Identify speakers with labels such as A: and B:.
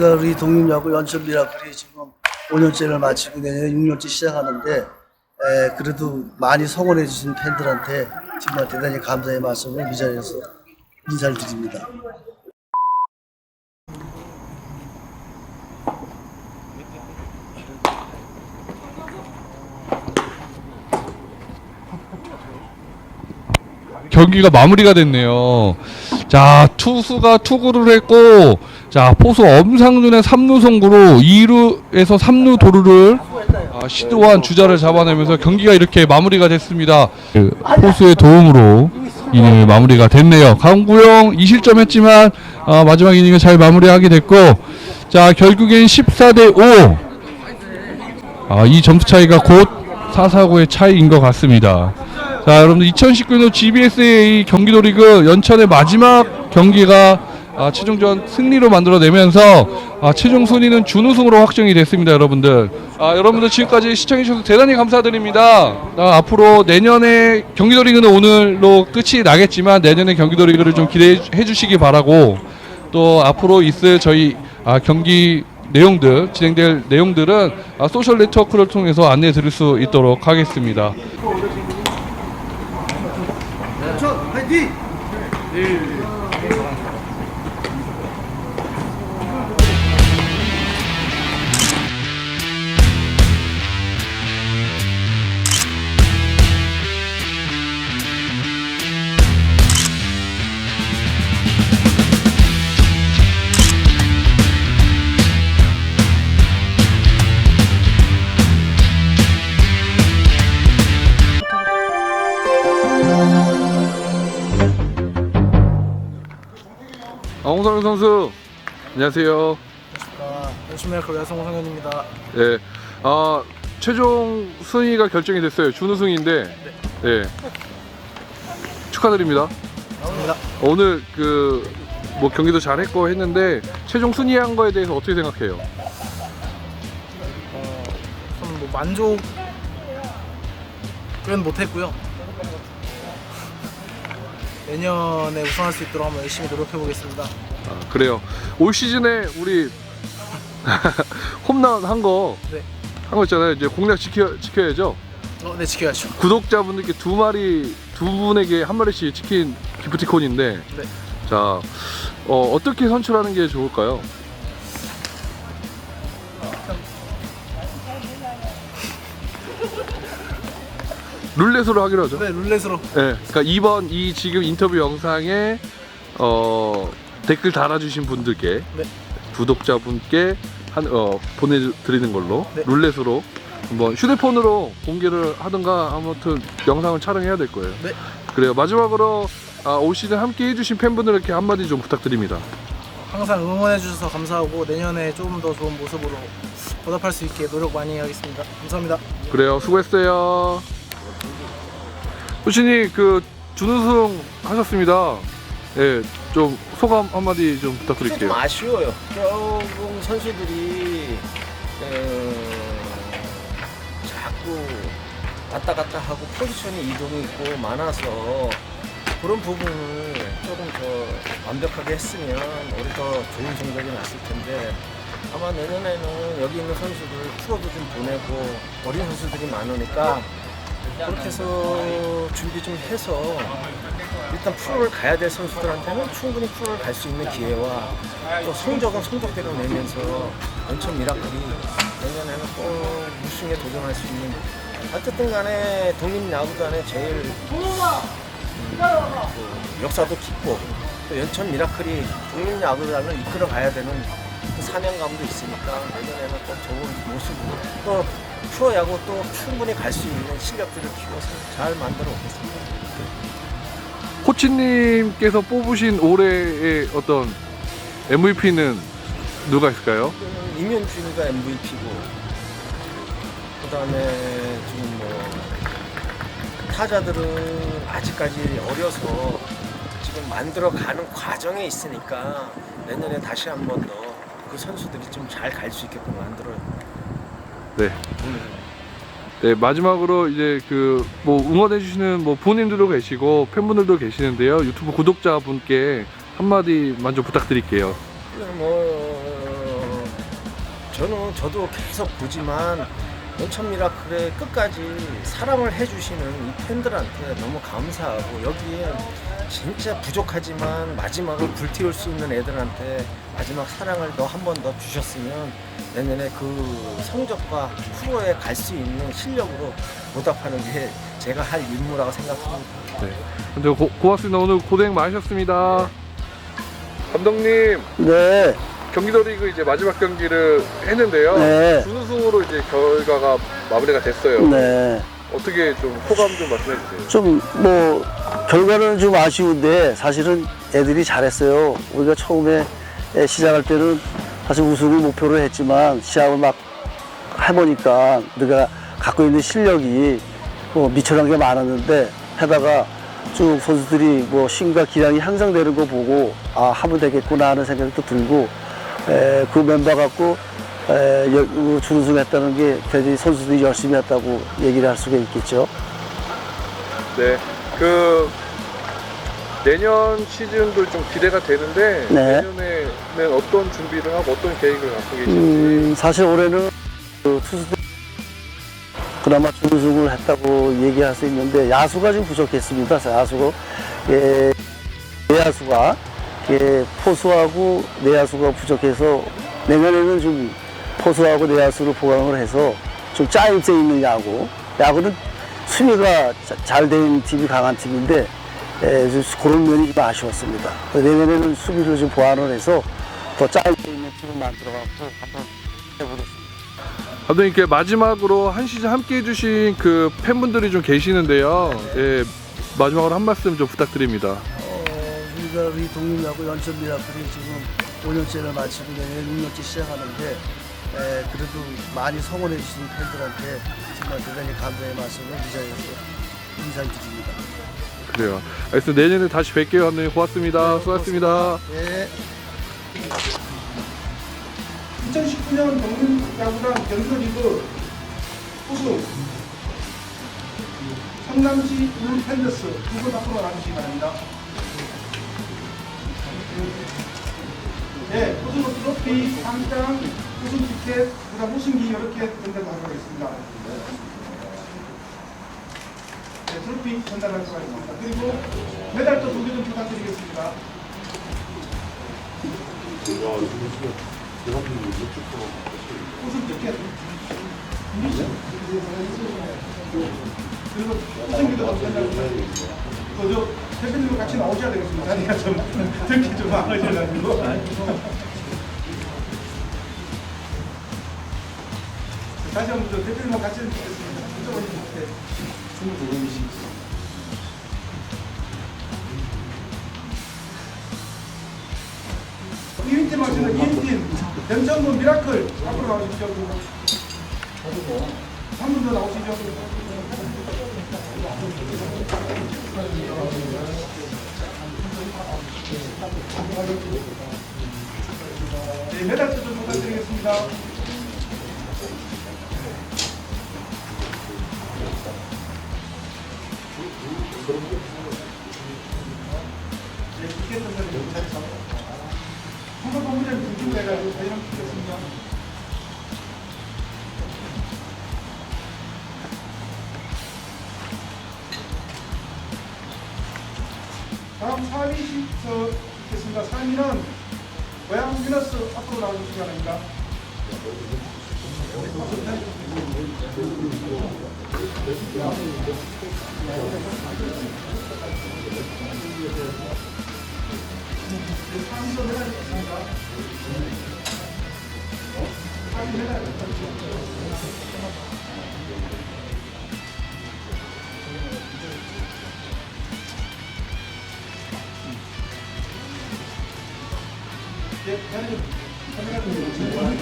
A: 그러니까 우리 독립야구 연천 미라클이 지금 5년째를 마치고 내년에 6년째 시작하는데 에, 그래도 많이 성원해 주신 팬들한테 정말 대단히 감사의 말씀을 이 자리에서 인사를 드립니다.
B: 경기가 마무리가 됐네요. 자, 투수가 투구를 했고, 자, 포수 엄상준의 3루 송구로 2루에서 3루 도루를 아, 시도한 주자를 잡아내면서 경기가 이렇게 마무리가 됐습니다. 그 포수의 도움으로 이닝이 마무리가 됐네요. 강구영 2실점 했지만 아, 마지막 이닝을 잘 마무리하게 됐고, 자, 결국엔 14대 5. 아, 이 점수 차이가 곧 449의 차이인 것 같습니다. 자, 여러분들 2019년 GBSA 경기도 리그 연천의 마지막 경기가 아, 최종전 승리로 만들어내면서 아, 최종 순위는 준우승으로 확정이 됐습니다, 여러분들. 아, 여러분들 지금까지 시청해주셔서 대단히 감사드립니다. 아, 앞으로 내년에 경기도 리그는 오늘로 끝이 나겠지만 내년에 경기도 리그를 좀 기대해 주시기 바라고 또 앞으로 있을 저희 아, 경기 내용들 진행될 내용들은 아, 소셜 네트워크를 통해서 안내해 드릴 수 있도록 하겠습니다. 아, 홍성현 선수 안녕하세요.
C: 아, 열심히 성현입니다.
B: 예. 아, 최종 순위가 결정이 됐어요. 준우승인데. 예. 축하드립니다.
C: 감사합니다.
B: 오늘 그 뭐 경기도 잘했고 했는데 최종 순위한 거에 대해서 어떻게 생각해요?
C: 어, 좀뭐 만족은 못했고요. 내년에 우승할 수 있도록 한번 열심히 노력해 보겠습니다.
B: 아, 그래요. 올 시즌에 우리 홈런 한 거
C: 네.
B: 한 거 있잖아요. 이제 공략 지켜 지켜야죠.
C: 어, 네 지켜야죠.
B: 구독자분들께 두 마리 두 분에게 한 마리씩 치킨 기프티콘인데
C: 네.
B: 자 어, 어떻게 선출하는 게 좋을까요? 룰렛으로 하기로 하죠.
C: 네 룰렛으로
B: 네, 그러니까 이번 이 지금 인터뷰 영상에 어, 댓글 달아주신 분들께
C: 네.
B: 구독자분께 한, 어, 보내드리는 걸로
C: 네.
B: 룰렛으로 한번 휴대폰으로 공개를 하든가 아무튼 영상을 촬영해야 될 거예요.
C: 네.
B: 그래요. 마지막으로 아, 올 시즌 함께 해주신 팬분들께 한마디 좀 부탁드립니다.
C: 항상 응원해 주셔서 감사하고 내년에 조금 더 좋은 모습으로 보답할 수 있게 노력 많이 하겠습니다. 감사합니다.
B: 그래요. 수고했어요. 후신이 그 준우승 하셨습니다. 예, 좀 소감 한마디
D: 좀좀
B: 부탁드릴게요.
D: 아쉬워요. 조금 선수들이 어, 자꾸 왔다 갔다 하고 포지션이 이동이 있고 많아서 그런 부분을 조금 더 완벽하게 했으면 우리 더 좋은 성적이 났을 텐데 아마 내년에는 여기 있는 선수들 프로도 좀 보내고 어린 선수들이 많으니까 그렇게 해서 준비 좀 해서 일단 프로를 가야 될 선수들한테는 충분히 프로를 갈 수 있는 기회와 또 성적은 성적대로 내면서 연천 미라클이 내년에는 꼭 우승에 도전할 수 있는 어쨌든 간에 독립야구단의 제일 음, 그 역사도 깊고 또 연천 미라클이 독립야구단을 이끌어 가야 되는 그 사명감도 있으니까 내년에는 꼭 좋은 모습으로 또 프로야구 또 충분히 갈 수 있는 실력들을 키워서 잘 만들어 오겠습니다.
B: 코치님께서 뽑으신 올해의 어떤 MVP는 누가 있을까요?
D: 임현준이가 MVP고 그다음에 지금 뭐 타자들은 아직까지 어려서 지금 만들어가는 과정에 있으니까 내년에 다시 한 번 더 그 선수들이 좀 잘 갈 수 있게끔 만들어
B: 네. 네 마지막으로 이제 그 뭐 응원해 주시는 뭐 부모님들도 계시고 팬분들도 계시는데요 유튜브 구독자분께 한마디만 좀 부탁드릴게요.
D: 뭐 저는 저도 계속 보지만 연천 미라클의 끝까지 사랑을 해주시는 이 팬들한테 너무 감사하고 여기에 진짜 부족하지만 마지막을 불태울 수 있는 애들한테 마지막 사랑을 더 한 번 더 주셨으면 내년에 그 성적과 프로에 갈 수 있는 실력으로 보답하는 게 제가 할 임무라고 생각합니다.
B: 네. 근데 고, 고맙습니다. 오늘 고생 많으셨습니다. 감독님
A: 네,
B: 경기도 리그 이제 마지막 경기를 했는데요.
A: 네.
B: 준우승으로 이제 결과가 마무리가 됐어요.
A: 네.
B: 어떻게 좀 소감 좀 말씀해 주세요.
A: 좀 뭐 결과는 좀 아쉬운데 사실은 애들이 잘했어요. 우리가 처음에 에, 시작할 때는 사실 우승을 목표로 했지만 시합을 막 해보니까 내가 갖고 있는 실력이 뭐 미천한 게 많았는데 하다가 쭉 선수들이 뭐 신과 기량이 향상되는 거 보고 아 하면 되겠구나 하는 생각도 들고 에, 그 멤버 갖고 에, 그 준우승했다는 게 굉장히 선수들이 열심히 했다고 얘기를 할 수가 있겠죠.
B: 네. 그 내년 시즌도 좀 기대가 되는데
A: 네.
B: 내년에는 어떤 준비를 하고 어떤 계획을 갖고 계신지.
A: 음, 사실 올해는 그 투수들 그나마 준우승을 했다고 얘기할 수 있는데 야수가 좀 부족했습니다. 야수가 예, 내야수가 예, 포수하고 내야수가 부족해서 내년에는 좀 포수하고 내야수를 보강을 해서 좀 짜임새 있는 야구. 야구는 수비가 잘 된 팀이 강한 팀인데 예, 좀 그런 면이 좀 아쉬웠습니다. 내년에는 수비를 좀 보완을 해서 더 짜임새 있는 팀을 만들어갖고 한번 해보겠습니다.
B: 감독님께 마지막으로 한 시즌 함께 해주신 그 팬분들이 좀 계시는데요. 예, 마지막으로 한 말씀 좀 부탁드립니다.
A: 어, 우리가 우리 독립야구 연천 미라클이 지금 5년째를 마치고 내년 6년째 시작하는데 에, 그래도 많이 성원해 주신 팬들한테 정말 대단히 감사의 말씀을 이 자리에서 인사드립니다.
B: 그래요. 알겠습니다. 내년에 다시 뵐게요, 감독님. 고맙습니다. 수고하셨습니다.
A: 네.
E: 2019년 동문야구단 경기도리그 우승 성남시 울펜더스 두분 앞으로 나주시기 바랍니다. 네, 우승 트로피, 상장, 우승 티켓, 그 다음 우승기 이렇게 전달하도록 하겠습니다. 네, 트로피 전달하도록 하겠습니다. 그리고 메달도 두 개 좀 부탁드리겠습니다. 우승 티켓. 그리고 우승기도 전달하도록 그저 대표님과 같이 나오셔야 되겠습니다. 자리가 좀 듣기 좀 많으셔가지고. 다시 한번 저 대표님과 같이 듣겠습니다. 이렇게 스물 두 분이시죠. 이윈팀 하시는 이윈팀 연천군 미라클 앞으로 나오십시오. 한 분 더 나오시죠. 네, 부탁드리겠습니다. 네, 티켓 전달을 좀 자리 잡고. 한번 본부장님 중심 내가지고 대령 드리겠습니다. 다음 3위 서 있겠습니다. 3위는 고양 위너스 앞으로 나와주시기 바랍니다.
D: 하나, 둘, 셋.